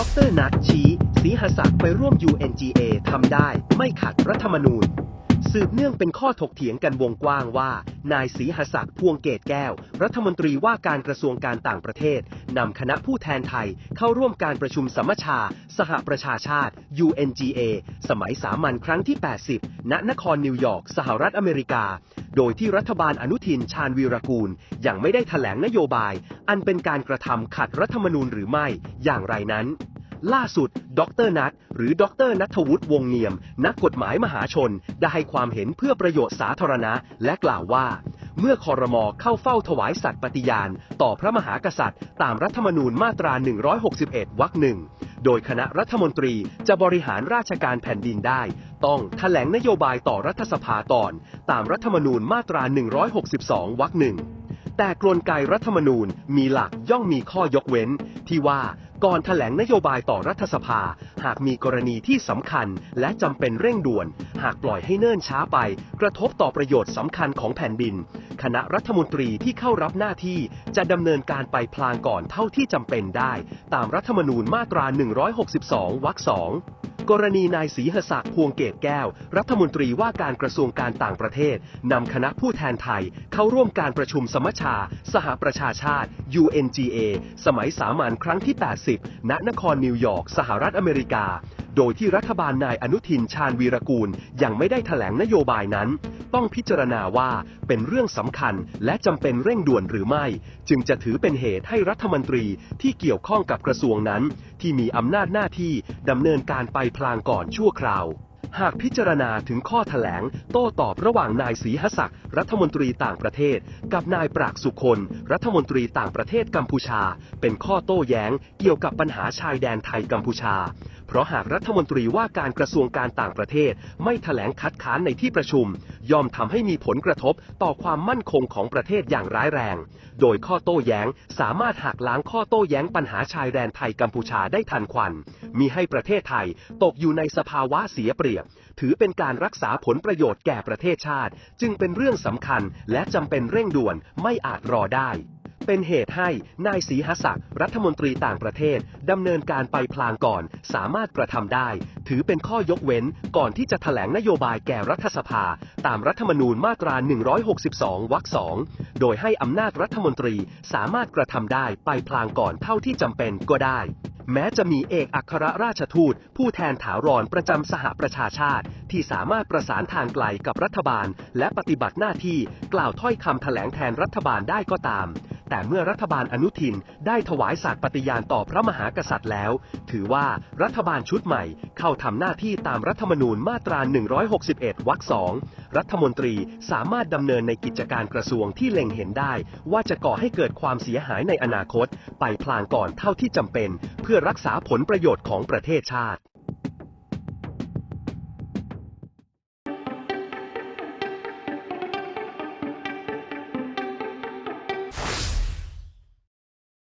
ดรนัทชี้ สีหศักดิ์ไปร่วม UNGA ทำได้ ไม่ขัดรัฐธรรมนูญ สืบเนื่องเป็นข้อถกเถียงกันวงกว้างว่า นายศรีหศักดิ์พวงเกตแก้ว รัฐมนตรีว่าการกระทรวงการต่างประเทศนำคณะผู้แทนไทยเข้าร่วมการประชุมสัมมชา สหประชาชาติ UNGA สมัยสามัญครั้งที่ 80 ณ นครนิวยอร์ก สหรัฐอเมริกา โดยที่รัฐบาลอนุทินชาญวีรกูล ยังไม่ได้ถแถลงนโยบาย อันเป็นการกระทำขัดรัฐธรรมนูญหรือไม่ อย่างไรนั้น ล่าสุด ดรนัทหรือดรนัทวุฒิวงเนียม นักกฎหมายมหาชน ได้ให้ความเห็นเพื่อประโยชน์สาธารณะ และกล่าวว่า เมื่อคอรมอเข้าเฝ้าถวายสัตย์ปฏิญาณ ต่อพระมหากษัตริย์ ตามรัฐธรรมนูญมาตรา 161 วรรคหนึ่ง โดยคณะรัฐมนตรีจะบริหารราชการแผ่นดินได้ ต้องแถลงนโยบายต่อรัฐสภาก่อน ตามรัฐธรรมนูญมาตรา 162 วรรคหนึ่งแต่กลไกรัฐธรรมนูญมีหลักย่อมมีข้อยกเว้น ที่ว่า ก่อนแถลงนโยบายต่อรัฐสภา หากมีกรณีที่สำคัญและจำเป็นเร่งด่วน หากปล่อยให้เนิ่นช้าไป กระทบต่อประโยชน์สำคัญของแผ่นดิน คณะรัฐมนตรีที่เข้ารับหน้าที่จะดำเนินการไปพลางก่อนเท่าที่จำเป็นได้ ตามรัฐธรรมนูญมาตรา 162 วรรคสองกรณีนายศรีหศักดิ์พวงเกตแก้ว รัฐมนตรีว่าการกระทรวงการต่างประเทศนำคณะผู้แทนไทย เข้าร่วมการประชุมสมัชชา สหประชาชาติ UNGA สมัยสามัญครั้งที่ 80 ณ นครนิวยอร์ก สหรัฐอเมริกา โดยที่รัฐบาลนายอนุทินชาญวีรกูล ยังไม่ได้ถแถลงนโยบายนั้น ต้องพิจารณาว่าเป็นเรื่องสำคัญและจำเป็นเร่งด่วนหรือไม่ จึงจะถือเป็นเหตุให้รัฐมนตรีที่เกี่ยวข้องกับกระทรวงนั้น ที่มีอำนาจหน้าที่ดำเนินการไปพลางก่อนชั่วคราว หากพิจารณาถึงข้อแถลง โต้ตอบระหว่างนายศรีหศักดิ์รัฐมนตรีต่างประเทศ กับนายปรากสุคน รัฐมนตรีต่างประเทศกัมพูชา เป็นข้อโต้แย้งเกี่ยวกับปัญหาชายแดนไทยกัมพูชา เพราะหากรัฐมนตรีว่าการกระทรวงการต่างประเทศ ไม่แถลงคัดค้านในที่ประชุม ย่อมทำให้มีผลกระทบต่อความมั่นคงของประเทศอย่างร้ายแรง โดยข้อโต้แย้งสามารถหักล้างข้อโต้แย้งปัญหาชายแดนไทยกัมพูชาได้ทันควัน มีให้ประเทศไทยตกอยู่ในสภาวะเสียเปรียยบ ถือเป็นการรักษาผลประโยชน์แก่ประเทศชาติ จึงเป็นเรื่องสำคัญและจำเป็นเร่งด่วนไม่อาจรอได้ เป็นเหตุให้นายศรีหศักดิ์รัฐมนตรีต่างประเทศดำเนินการไปพลางก่อน สามารถกระทำได้ ถือเป็นข้อยกเว้นก่อนที่จะถแถลงนโยบายแก่รัฐสภา ตามรัฐธรรมนูญมาตรา 162 วรรคสองโดยให้อำนาจรัฐมนตรีสามารถกระทำได้ไปพลางก่อนเท่าที่จำเป็นก็ได้ แม้จะมีเอกอัครราชทูต ผู้แทนถาวรประจำสหประชาชาติ ที่สามารถประสานทางไกลกับรัฐบาล และปฏิบัติหน้าที่กล่าวถ้อยคำแถลงแทนรัฐบาลได้ก็ตาม แต่เมื่อรัฐบาลอนุทินได้ถวายสัตย์ปฏิญาณต่อพระมหากษัตริย์แล้ว ถือว่ารัฐบาลชุดใหม่เข้าทำหน้าที่ตามรัฐธรรมนูญมาตรา 161 วรรคสองรัฐมนตรีสามารถดำเนินในกิจการกระทรวงที่เล็งเห็นได้ ว่าจะก่อให้เกิดความเสียหายในอนาคต ไปพลางก่อนเท่าที่จำเป็น เพื่อรักษาผลประโยชน์ของประเทศชาติ